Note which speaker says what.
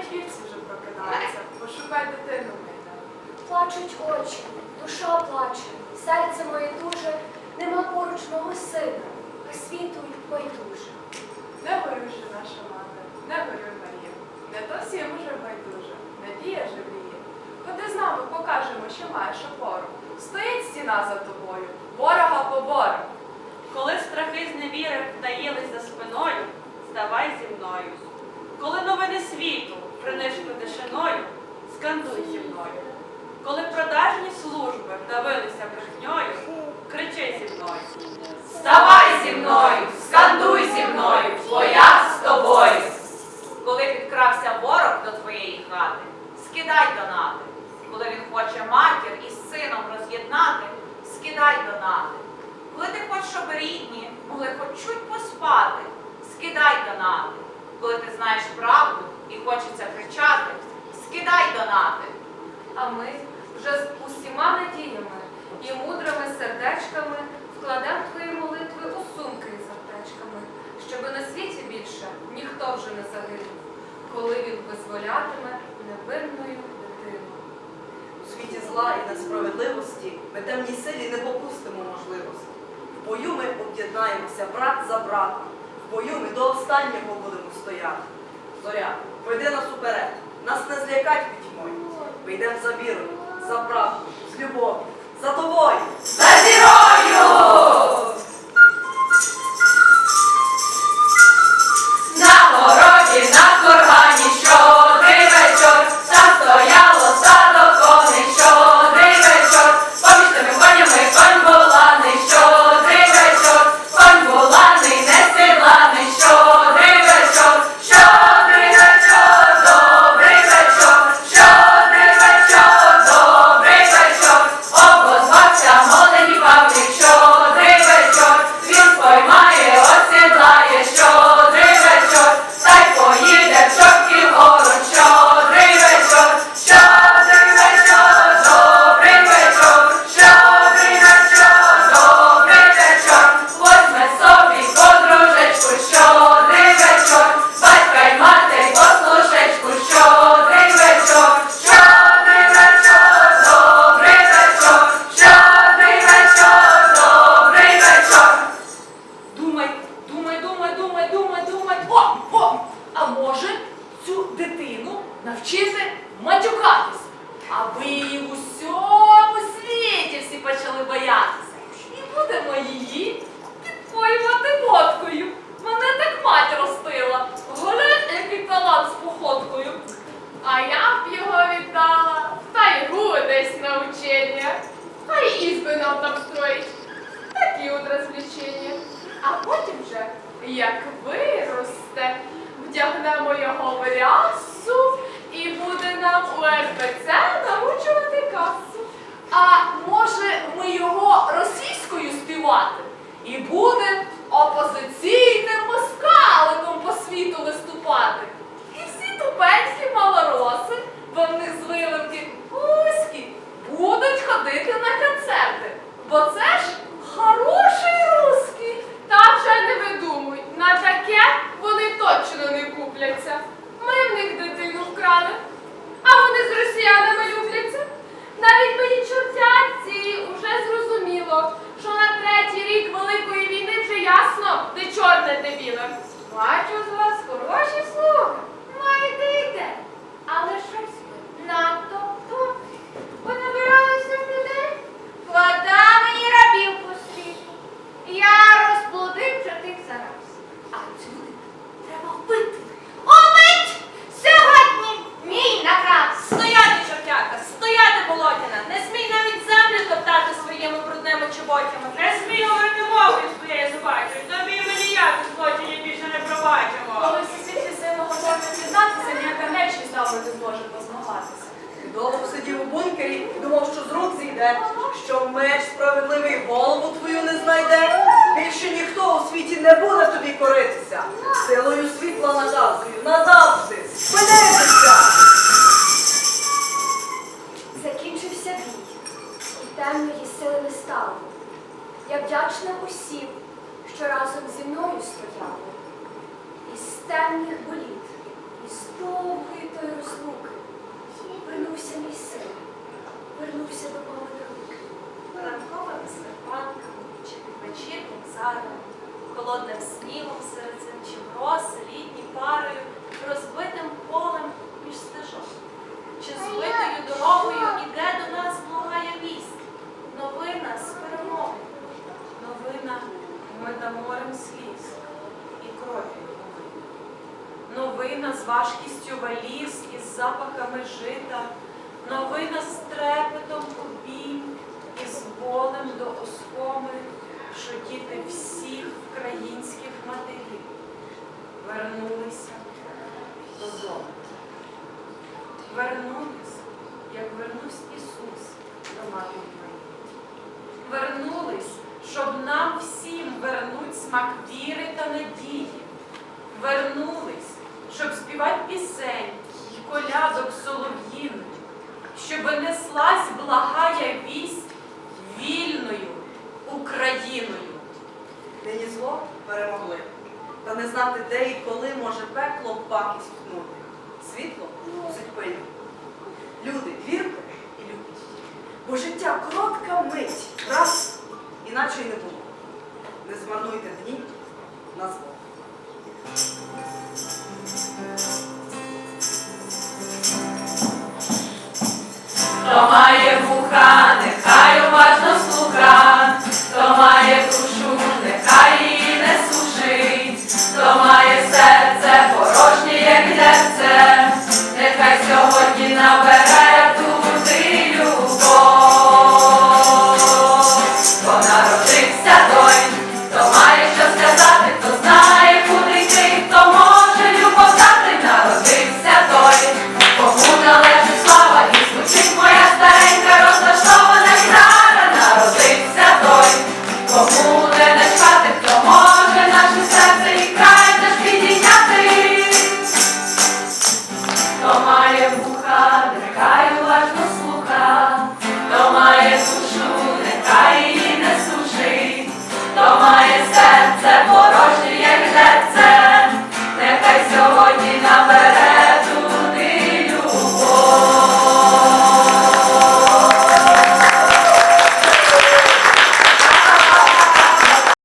Speaker 1: навіть вівці вже прокидаються. Пошукай дитину мене.
Speaker 2: Плачуть очі, душа плаче, серце моє дуже, нема поруч мого сина, а світу байдуже.
Speaker 1: Не горюй же, наша мати, не горюй, Марія. Не то всім уже байдуже, надія живіє. Ходи з нами, покажемо, що маєш опору. Стоїть стіна за тобою, ворога побору.
Speaker 3: Коли страхи з невіри втаїлись за спиною, ставай зі мною. Коли новини світу принишли тишиною, скандуй зі мною. Коли продажні служби вдавилися брехньою, кричи зі мною.
Speaker 4: Вставай зі мною, скандуй зі мною, бо я з тобою. Коли підкрався ворог до твоєї хати, скидай донати. Коли він хоче матір із сином роз'єднати, скидай донати. Коли ти хочеш, щоб рідні могли хоч чуть поспати, скидай донати. Коли ти знаєш правду і хочеться кричати, скидай донати.
Speaker 5: А ми вже з усіма надіями і мудрими сердечками вкладемо твої молитви у сумки із аптечками, щоби на світі більше ніхто вже не загинув, коли він визволятиме невинною дитину.
Speaker 6: У світі зла і несправедливості ми темній силі не попустимо можливості. В бою ми об'єднаємося брат за брата. В бою ми до останнього будемо стояти. Зоря, веди нас уперед, нас не злякать пітьмою. Ми за вірою, за правдою, з любов'ю, за тобою.
Speaker 4: За зірою!
Speaker 5: Ізби там строїть. Такі вот развлечения, А потім вже, як виросте, вдягнемо його в рясу і буде нам у РПЦ наручувати касу.
Speaker 1: А може ми його російською співати? І буде
Speaker 6: Довго сидів у бункері і думав, що з рук зійде, що меч справедливий голову твою не знайде. Більше ніхто у світі не буде тобі коритися. Силою світла назавжди, назавжди, спинитися! Важкістю валіз із запахами жита, новина з трепетом обійм і з болем до оскоми, що діти всіх українських матерів вернулися додому. Вернулись, як вернусь Ісус до матері моєї. Вернулись, щоб нам всім вернуть смак віри та надії. Вернулись, щоб співати пісень й колядок солов'їних, щоб неслась благая вість вільною Україною.
Speaker 4: Нині зло перемогли. Та не знати, де і коли може пекло пакість тнути. Світло мусить пильно. Люди, вірте і любіть. Бо життя коротка мить, раз, іначе й не було. Не змарнуйте дні на зло.